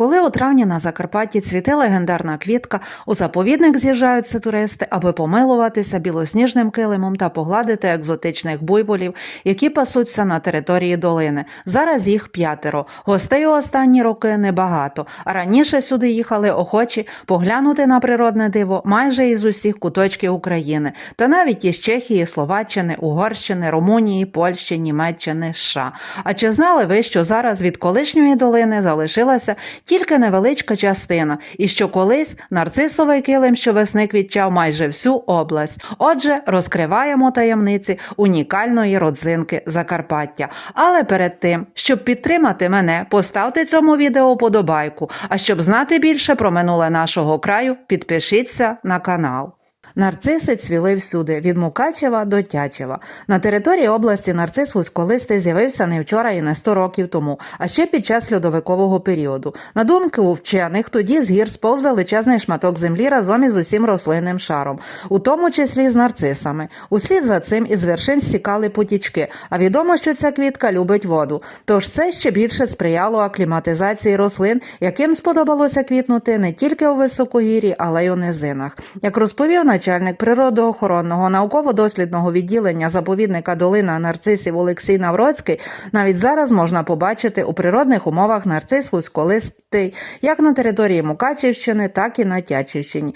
Коли у травні на Закарпатті цвіте легендарна квітка, у заповідник з'їжджаються туристи, аби помилуватися білосніжним килимом та погладити екзотичних буйволів, які пасуться на території долини. Зараз їх п'ятеро. Гостей у останні роки небагато. А раніше сюди їхали охочі поглянути на природне диво майже із усіх куточків України, та навіть із Чехії, Словаччини, Угорщини, Румунії, Польщі, Німеччини, США. А чи знали ви, що зараз від колишньої долини залишилася тільки невеличка частина, і що колись нарцисовий килим щовесни квітчав майже всю область? Отже, розкриваємо таємниці унікальної родзинки Закарпаття. Але перед тим, щоб підтримати мене, поставте цьому відео подобайку. А щоб знати більше про минуле нашого краю, підпишіться на канал. Нарциси цвіли всюди, від Мукачева до Тячева. На території області нарцис вузьколистий з'явився не вчора і не 100 років тому, а ще під час льодовикового періоду. На думку вчених, тоді з гір сповз величезний шматок землі разом із усім рослинним шаром, у тому числі з нарцисами. Услід за цим із вершин стікали потічки, а відомо, що ця квітка любить воду. Тож це ще більше сприяло акліматизації рослин, яким сподобалося квітнути не тільки у високогір'ї, але й у низинах. Як розповів начальник природоохоронного науково-дослідного відділення заповідника долина нарцисів Олексій Навроцький, навіть зараз можна побачити у природних умовах нарцис вузьколистий як на території Мукачівщини, так і на Тячівщині.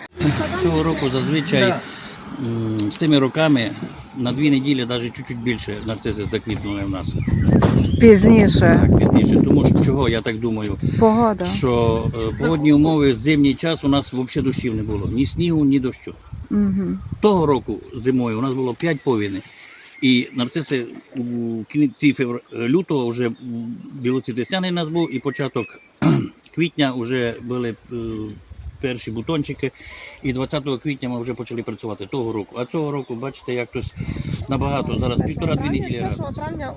Цього року зазвичай з тими роками на дві неділі, навіть чуть-чуть більше нарциси заквітнули в нас. Пізніше Так, пізніше. Тому що чого, я так думаю, погода. що е, погодні умови зимній час у нас взагалі дощів не було. Ні снігу, ні дощу. Угу. Того року зимою у нас було 5 повіней. І нарциси у кінці февр... лютого вже м, білоцвітесняний у нас був, і початок квітня вже були е, перші бутончики. І 20 квітня ми вже почали працювати того року. А цього року, бачите, як хтось набагато зараз півтора-дві неділі. З 1 травня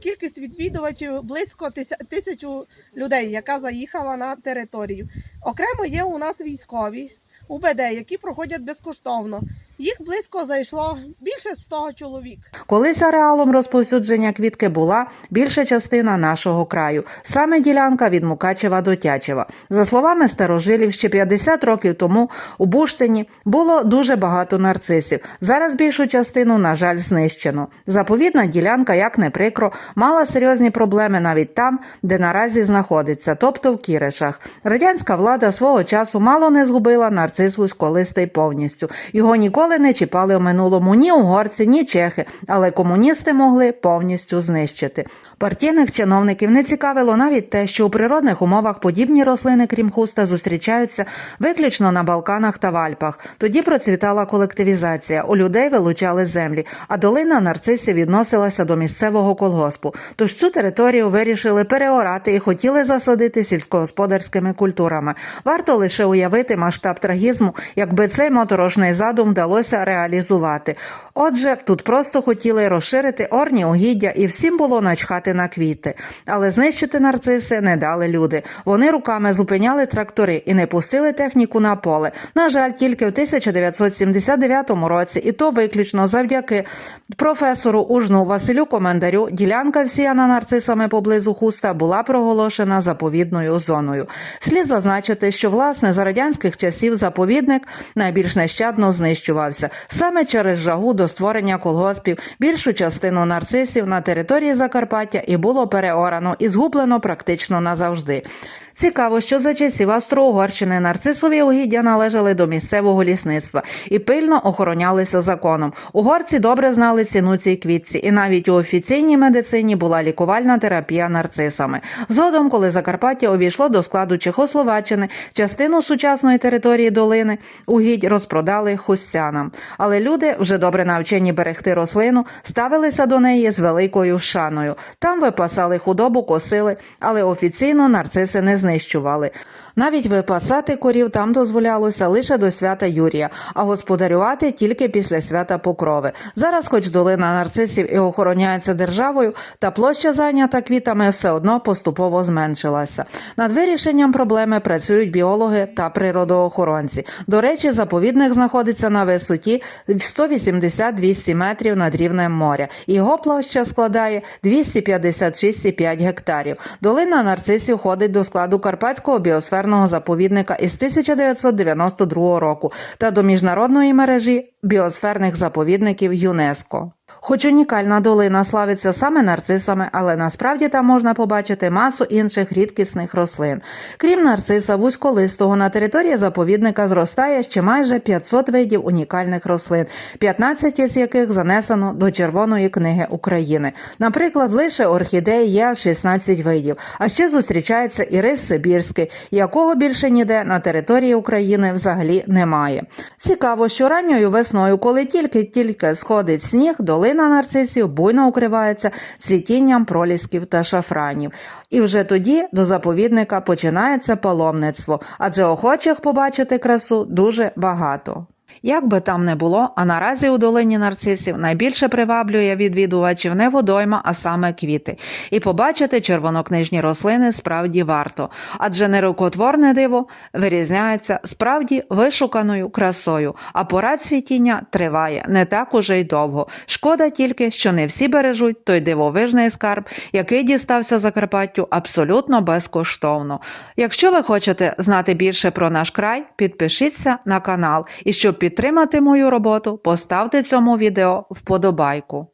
кількість відвідувачів близько тисячу людей, яка заїхала на територію. Окремо є у нас військові УБД, які проходять безкоштовно. Їх близько зайшло більше 100 чоловік. Колись ареалом розповсюдження квітки була більша частина нашого краю, саме ділянка від Мукачева до Тячева. За словами старожилів, ще 50 років тому у Буштині було дуже багато нарцисів. Зараз більшу частину, на жаль, знищено. Заповідна ділянка, як не прикро, мала серйозні проблеми навіть там, де наразі знаходиться, тобто в Кіришах. Радянська влада свого часу мало не згубила нарцис вузьколистий повністю. Його ніколи не чіпали в минулому ні угорці, ні чехи, але комуністи могли повністю знищити. Партійних чиновників не цікавило навіть те, що у природних умовах подібні рослини, крім хуста, зустрічаються виключно на Балканах та в Альпах. Тоді процвітала колективізація, у людей вилучали землі, а долина нарцисів відносилася до місцевого колгоспу. Тож цю територію вирішили переорати і хотіли засадити сільськогосподарськими культурами. Варто лише уявити масштаб трагізму, якби цей моторошний задум вдалося реалізувати. Отже, тут просто хотіли розширити орні угіддя, і всім було начхати на квіти. Але знищити нарциси не дали люди. Вони руками зупиняли трактори і не пустили техніку на поле. На жаль, тільки в 1979 році, і то виключно завдяки професору Ужну Василю Комендарю, ділянка всіяна нарцисами поблизу хуста була проголошена заповідною зоною. Слід зазначити, що власне за радянських часів заповідник найбільш нещадно знищувався саме через жагу до створення колгоспів. Більшу частину нарцисів на території Закарпаття і було переорано і згублено практично назавжди. Цікаво, що за часів Австро-Угорщини нарцисові угіддя належали до місцевого лісництва і пильно охоронялися законом. Угорці добре знали ціну цій квітці, і навіть у офіційній медицині була лікувальна терапія нарцисами. Згодом, коли Закарпаття увійшло до складу Чехословаччини, частину сучасної території долини угідь розпродали хустянам. Але люди, вже добре навчені берегти рослину, ставилися до неї з великою шаною. Там випасали худобу, косили, але офіційно нарциси не знищували. Навіть випасати корів там дозволялося лише до свята Юрія, а господарювати тільки після свята Покрови. Зараз, хоч долина нарцисів і охороняється державою, та площа зайнята квітами все одно поступово зменшилася. Над вирішенням проблеми працюють біологи та природоохоронці. До речі, заповідник знаходиться на висоті 180-200 метрів над рівнем моря. Його площа складає 256,5 гектарів. Долина нарцисів входить до складу Карпатського біосферного заповідника із 1992 року та до міжнародної мережі біосферних заповідників ЮНЕСКО. Хоч унікальна долина славиться саме нарцисами, але насправді там можна побачити масу інших рідкісних рослин. Крім нарциса вузьколистого, на території заповідника зростає ще майже 500 видів унікальних рослин, 15 з яких занесено до Червоної книги України. Наприклад, лише орхідеї є 16 видів, а ще зустрічається і рис сибірський, якого більше ніде на території України взагалі немає. Цікаво, що ранньою весною, коли тільки-тільки сходить сніг, долина нарцисів буйно укривається цвітінням пролісків та шафранів. І вже тоді до заповідника починається паломництво, адже охочих побачити красу дуже багато. Як би там не було, а наразі у долині нарцисів найбільше приваблює відвідувачів не водойма, а саме квіти. І побачити червонокнижні рослини справді варто, адже нерукотворне диво вирізняється справді вишуканою красою, а пора цвітіння триває не так уже й довго. Шкода тільки, що не всі бережуть той дивовижний скарб, який дістався Закарпаттю абсолютно безкоштовно. Якщо ви хочете знати більше про наш край, підпишіться на канал і щоб підтримати мою роботу, поставте цьому відео вподобайку.